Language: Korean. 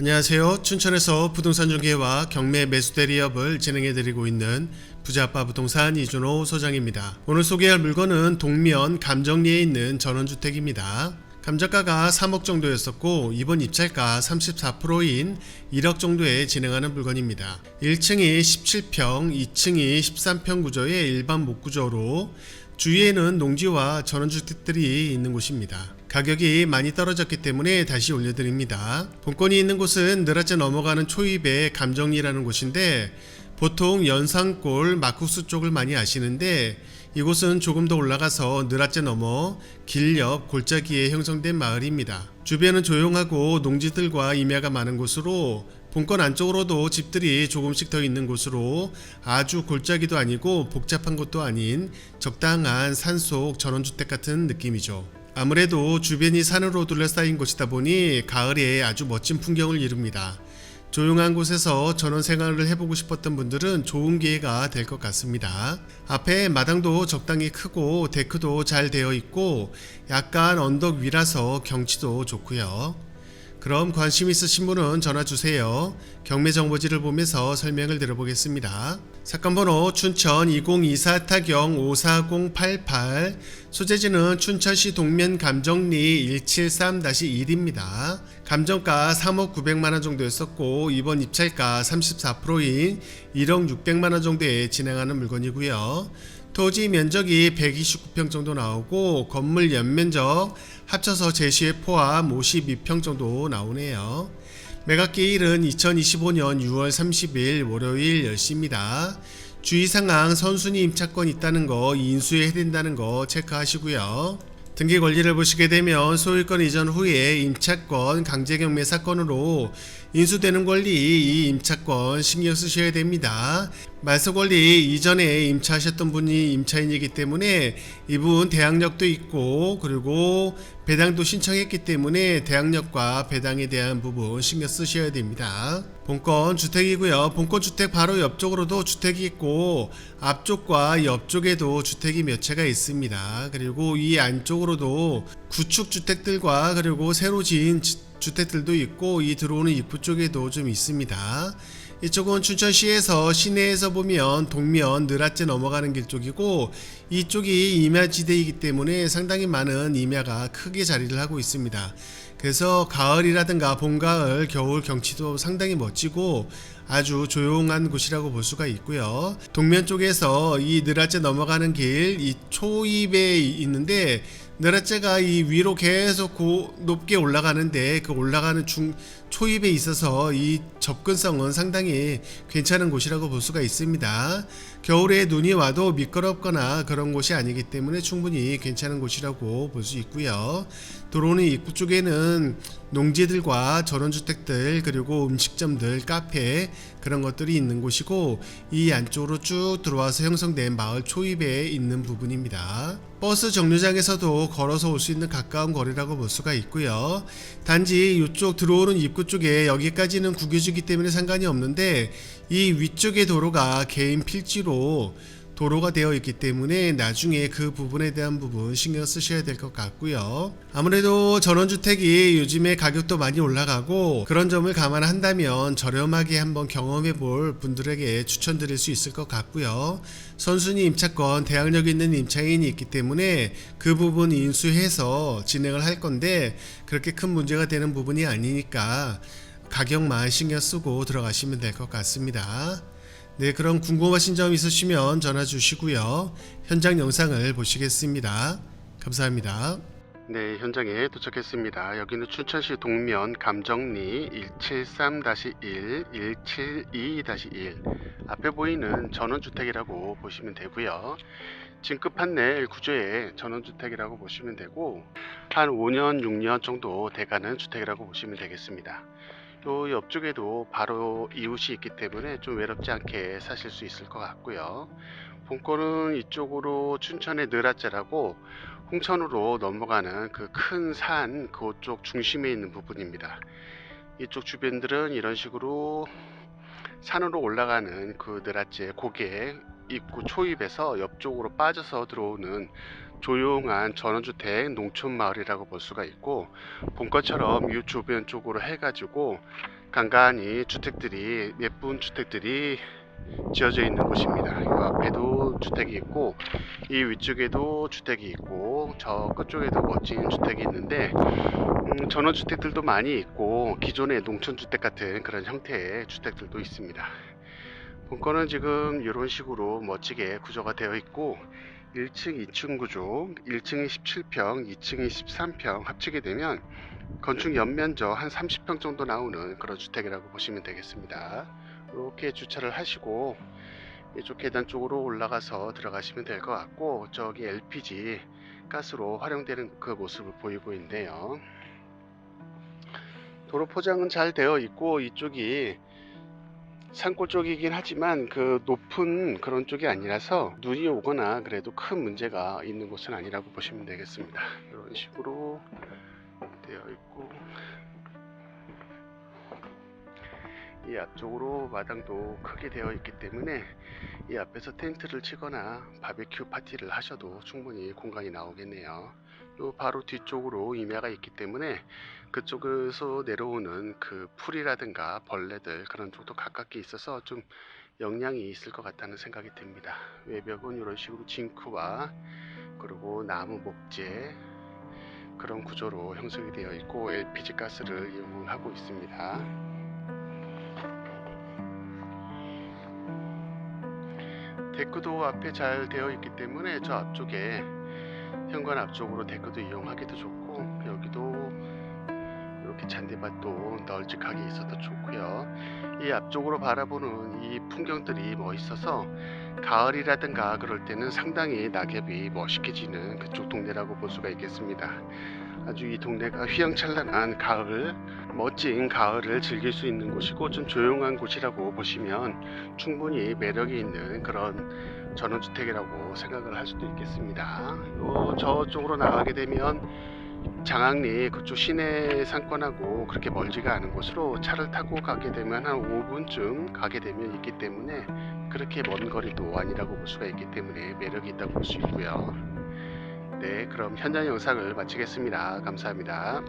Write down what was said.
안녕하세요. 춘천에서 부동산 중개와 경매 매수 대리업을 진행해 드리고 있는 부자아빠 부동산 이준호 소장입니다. 오늘 소개할 물건은 동면 감정리에 있는 전원주택입니다. 감정가가 3억 정도였었고 이번 입찰가 34%인 1억 정도에 진행하는 물건입니다. 1층이 17평, 2층이 13평 구조의 일반 목구조로 주위에는 농지와 전원주택들이 있는 곳입니다. 가격이 많이 떨어졌기 때문에 다시 올려드립니다. 본건이 있는 곳은 느라째 넘어가는 초입의 감정리라는 곳인데 보통 연산골 막국수 쪽을 많이 아시는데 이곳은 조금 더 올라가서 느라째 넘어 길 옆 골짜기에 형성된 마을입니다. 주변은 조용하고 농지들과 임야가 많은 곳으로 본건 안쪽으로도 집들이 조금씩 더 있는 곳으로 아주 골짜기도 아니고 복잡한 곳도 아닌 적당한 산속 전원주택 같은 느낌이죠. 아무래도 주변이 산으로 둘러싸인 곳이다 보니 가을에 아주 멋진 풍경을 이룹니다. 조용한 곳에서 전원 생활을 해보고 싶었던 분들은 좋은 기회가 될 것 같습니다. 앞에 마당도 적당히 크고 데크도 잘 되어 있고 약간 언덕 위라서 경치도 좋고요. 그럼 관심 있으신 분은 전화 주세요. 경매 정보지를 보면서 설명을 들어보겠습니다. 사건 번호 춘천 2024 타경 54088 소재지는 춘천시 동면 감정리 173-1입니다. 감정가 3억 900만 원 정도였었고 이번 입찰가 34%인 1억 600만 원 정도에 진행하는 물건이고요. 토지 면적이 129평 정도 나오고 건물 연면적 합쳐서 제시의 포함 52평 정도 나오네요. 매각기일은 2025년 6월 30일 월요일 10시입니다. 주의 상황 선순위 임차권 있다는 거 인수해야 된다는 거 체크하시고요. 등기 권리를 보시게 되면 소유권 이전 후에 임차권 강제 경매 사건으로 인수되는 권리 이 임차권 신경 쓰셔야 됩니다. 말소 권리 이전에 임차하셨던 분이 임차인이기 때문에 이분 대항력도 있고 그리고 배당도 신청했기 때문에 대항력과 배당에 대한 부분 신경 쓰셔야 됩니다. 본건 주택이고요. 본건 주택 바로 옆쪽으로도 주택이 있고 앞쪽과 옆쪽에도 주택이 몇 채가 있습니다. 그리고 이 안쪽으로도 구축 주택들과 그리고 새로 지은 주- 주택들도 있고 이 들어오는 입구 쪽에도 좀 있습니다. 이쪽은 춘천시에서 시내에서 보면 동면 느라째 넘어가는 길 쪽이고 이쪽이 임야지대이기 때문에 상당히 많은 임야가 크게 자리를 하고 있습니다. 그래서 가을이라든가 봄, 가을, 겨울 경치도 상당히 멋지고 아주 조용한 곳이라고 볼 수가 있고요. 동면 쪽에서 이 느라째 넘어가는 길, 이 초입에 있는데 느라째가 이 위로 계속 고, 높게 올라가는데 그 올라가는 중 초입에 있어서 이 접근성은 상당히 괜찮은 곳이라고 볼 수가 있습니다. 겨울에 눈이 와도 미끄럽거나 그런 곳이 아니기 때문에 충분히 괜찮은 곳이라고 볼 수 있고요. 들어오는 입구 쪽에는 농지들과 전원주택들 그리고 음식점들, 카페 그런 것들이 있는 곳이고 이 안쪽으로 쭉 들어와서 형성된 마을 초입에 있는 부분입니다. 버스 정류장에서도 걸어서 올 수 있는 가까운 거리라고 볼 수가 있고요. 단지 이쪽 들어오는 입구 쪽에 여기까지는 국유지기 때문에 상관이 없는데 이 위쪽의 도로가 개인 필지로 도로가 되어 있기 때문에 나중에 그 부분에 대한 부분 신경 쓰셔야 될 것 같고요. 아무래도 전원주택이 요즘에 가격도 많이 올라가고 그런 점을 감안한다면 저렴하게 한번 경험해 볼 분들에게 추천드릴 수 있을 것 같고요. 선순위 임차권 대항력 있는 임차인이 있기 때문에 그 부분 인수해서 진행을 할 건데 그렇게 큰 문제가 되는 부분이 아니니까 가격만 신경 쓰고 들어가시면 될 것 같습니다. 네, 그럼 궁금하신 점 있으시면 전화 주시고요. 현장 영상을 보시겠습니다. 감사합니다. 네, 현장에 도착했습니다. 여기는 춘천시 동면 감정리 173-1, 172-1 앞에 보이는 전원주택이라고 보시면 되고요. 진급 판넬 구조의 전원주택이라고 보시면 되고 한 5년, 6년 정도 돼가는 주택이라고 보시면 되겠습니다. 또 옆쪽에도 바로 이웃이 있기 때문에 좀 외롭지 않게 사실 수 있을 것 같고요. 본권은 이쪽으로 춘천의 느라째라고 홍천으로 넘어가는 그 큰 산 그쪽 중심에 있는 부분입니다. 이쪽 주변들은 이런 식으로 산으로 올라가는 그 느라째 고개 입구 초입에서 옆쪽으로 빠져서 들어오는 조용한 전원주택 농촌 마을이라고 볼 수가 있고 본것처럼 이 주변 쪽으로 해가지고 간간히 주택들이 예쁜 주택들이 지어져 있는 곳입니다. 이 앞에도 주택이 있고 이 위쪽에도 주택이 있고 저 끝쪽에도 멋진 주택이 있는데 음, 전원주택들도 많이 있고 기존의 농촌주택 같은 그런 형태의 주택들도 있습니다. 본건은 지금 이런 식으로 멋지게 구조가 되어 있고 1층, 2층 구조, 1층이 17평, 2층이 13평 합치게 되면 건축 연면적 한 30평 정도 나오는 그런 주택이라고 보시면 되겠습니다. 이렇게 주차를 하시고 이쪽 계단 쪽으로 올라가서 들어가시면 될 것 같고 저기 LPG 가스로 활용되는 그 모습을 보이고 있는데요. 도로 포장은 잘 되어 있고 이쪽이 산골 쪽이긴 하지만 그 높은 그런 쪽이 아니라서 눈이 오거나 그래도 큰 문제가 있는 곳은 아니라고 보시면 되겠습니다. 이런 식으로 되어 있고 이 앞쪽으로 마당도 크게 되어 있기 때문에 이 앞에서 텐트를 치거나 바베큐 파티를 하셔도 충분히 공간이 나오겠네요. 요 바로 뒤쪽으로 임야가 있기 때문에 그쪽에서 내려오는 그 풀이라든가 벌레들 그런 쪽도 가깝게 있어서 좀 영향이 있을 것 같다는 생각이 듭니다. 외벽은 이런 식으로 징크와 그리고 나무 목재 그런 구조로 형성이 되어 있고 LPG 가스를 이용을 하고 있습니다. 데크도 앞에 잘 되어 있기 때문에 저 앞쪽에 현관 앞쪽으로 데크도 이용하기도 좋고 여기도 이렇게 잔디밭도 널찍하게 있어도 좋고요. 이 앞쪽으로 바라보는 이 풍경들이 멋있어서 가을이라든가 그럴 때는 상당히 낙엽이 멋있게 지는 그쪽 동네라고 볼 수가 있겠습니다. 아주 이 동네가 휘황찬란한 가을, 멋진 가을을 즐길 수 있는 곳이고 좀 조용한 곳이라고 보시면 충분히 매력이 있는 그런 전원주택이라고 생각을 할 수도 있겠습니다. 요 저쪽으로 나가게 되면 장항리 그쪽 시내 상권하고 그렇게 멀지가 않은 곳으로 차를 타고 가게 되면 한 5분쯤 가게 되면 있기 때문에 그렇게 먼 거리도 아니라고 볼 수가 있기 때문에 매력이 있다고 볼 수 있고요. 네, 그럼 현장 영상을 마치겠습니다. 감사합니다.